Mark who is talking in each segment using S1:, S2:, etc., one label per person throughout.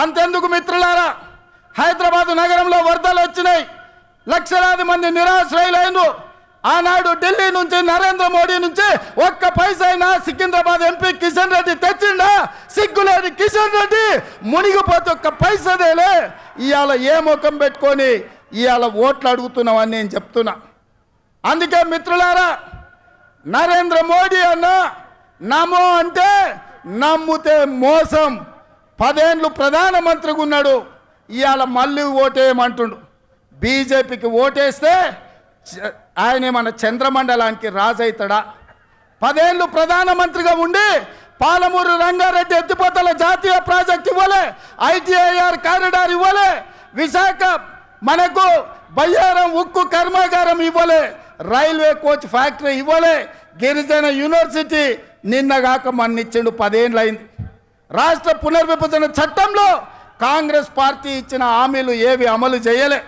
S1: అంతెందుకు మిత్రులారా? హైదరాబాద్ నగరంలో వరదలు వచ్చినాయి. లక్షలాది మంది నిరాశ్రయులైన ఆనాడు ఢిల్లీ నుంచి నరేంద్ర మోడీ నుంచి ఒక్క పైసైనా సికింద్రాబాద్ ఎంపీ కిషన్ రెడ్డి తెచ్చిండా? సిగ్గులేని కిషన్ రెడ్డి! మునిగిపోతే ఒక్క పైసదేలే ఇవాళ ఏ ముఖం పెట్టుకొని ఇవాళ ఓట్లు అడుగుతున్నామని నేను చెప్తున్నా. అందుకే మిత్రులారా నరేంద్ర మోడీ అన్న నమో అంటే నమ్ముతే మోసం. పదేండ్లు ప్రధానమంత్రిగా ఉన్నాడు ఇవాళ మళ్ళీ ఓటేయమంటుండు. బీజేపీకి ఓటేస్తే చ- ఆయన ఏమన్నా చంద్రమండలానికి రాజైతాడా? పదేళ్ళు ప్రధానమంత్రిగా ఉండి పాలమూరు రంగారెడ్డి ఎత్తిపోతల జాతీయ ప్రాజెక్ట్ ఇవ్వలే ఐటీఐఆర్ కారిడార్ ఇవ్వలే విశాఖ మనకు బయ్యారం ఉక్కు కర్మాగారం ఇవ్వలే రైల్వే కోచ్ ఫ్యాక్టరీ ఇవ్వలే గిరిజన యూనివర్సిటీ నిన్నగాక మన్నిచ్చిండు పదేళ్ళు అయింది రాష్ట్ర పునర్విభజన చట్టంలో కాంగ్రెస్ పార్టీ ఇచ్చిన హామీలు ఏవి అమలు చేయలే.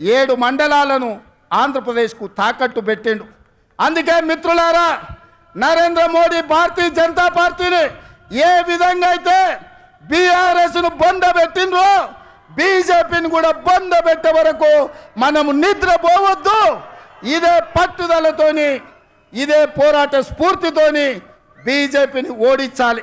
S1: ఏడు మండలాలను ఆంధ్రప్రదేశ్కు తాకట్టు పెట్టిండు. అందుకే మిత్రులారా నరేంద్ర మోడీ భారతీయ జనతా పార్టీని ఏ విధంగా అయితే బీఆర్ఎస్ను బొండ పెట్టిండ్రో బీజేపీని కూడా బొంద పెట్టే వరకు మనము నిద్రపోవద్దు. ఇదే పట్టుదలతోని ఇదే పోరాట స్ఫూర్తితోని బీజేపీని ఓడించాలి.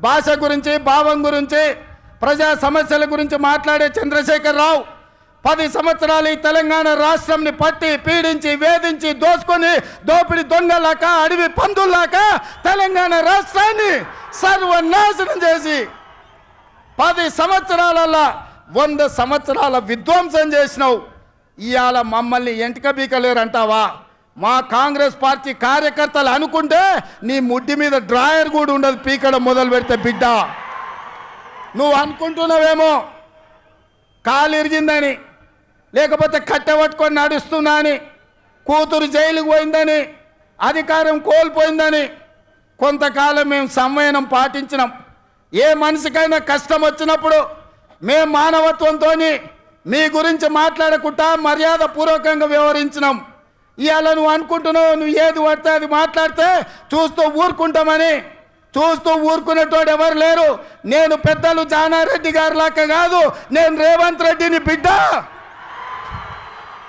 S1: భాష గురించి భావం గురించి ప్రజా సమస్యల గురించి మాట్లాడే చంద్రశేఖర్ రావు పది సంవత్సరాలు ఈ తెలంగాణ రాష్ట్రంని పట్టి పీడించి వేధించి దోసుకొని దోపిడి దొంగలాక అడవి పందుల్లాక తెలంగాణ రాష్ట్రాన్ని సర్వనాశనం చేసి పది సంవత్సరాలల్లా వంద సంవత్సరాల విధ్వంసం చేసినావు. ఇవాళ మమ్మల్ని ఎంటిక బీకలేరంటావా మా కాంగ్రెస్ పార్టీ కార్యకర్తలు అనుకుంటే నీ ముడ్డి మీద డ్రాయర్ కూడా ఉండదు పీకడం మొదలు పెడితే బిడ్డ. నువ్వు అనుకుంటున్నావేమో? కాలు ఇరిగిందని లేకపోతే కట్టె పట్టుకొని నడుస్తున్నా అని కూతురు జైలుకు పోయిందని అధికారం కోల్పోయిందని కొంతకాలం మేము సంవయనం పాటించినాం. ఏ మనిషికైనా కష్టం వచ్చినప్పుడు మేము మానవత్వంతో మీ గురించి మాట్లాడకుండా మర్యాద పూర్వకంగా వ్యవహరించినాం. ఇవాళ నువ్వు అనుకుంటున్నావు నువ్వు ఏది పడితే అది మాట్లాడితే చూస్తూ ఊరుకుంటామని. చూస్తూ ఊరుకునేటోడు ఎవరు లేరు. నేను పెద్దలు జానారెడ్డి గారి లాక్క కాదు నేను రేవంత్ రెడ్డిని బిడ్డ.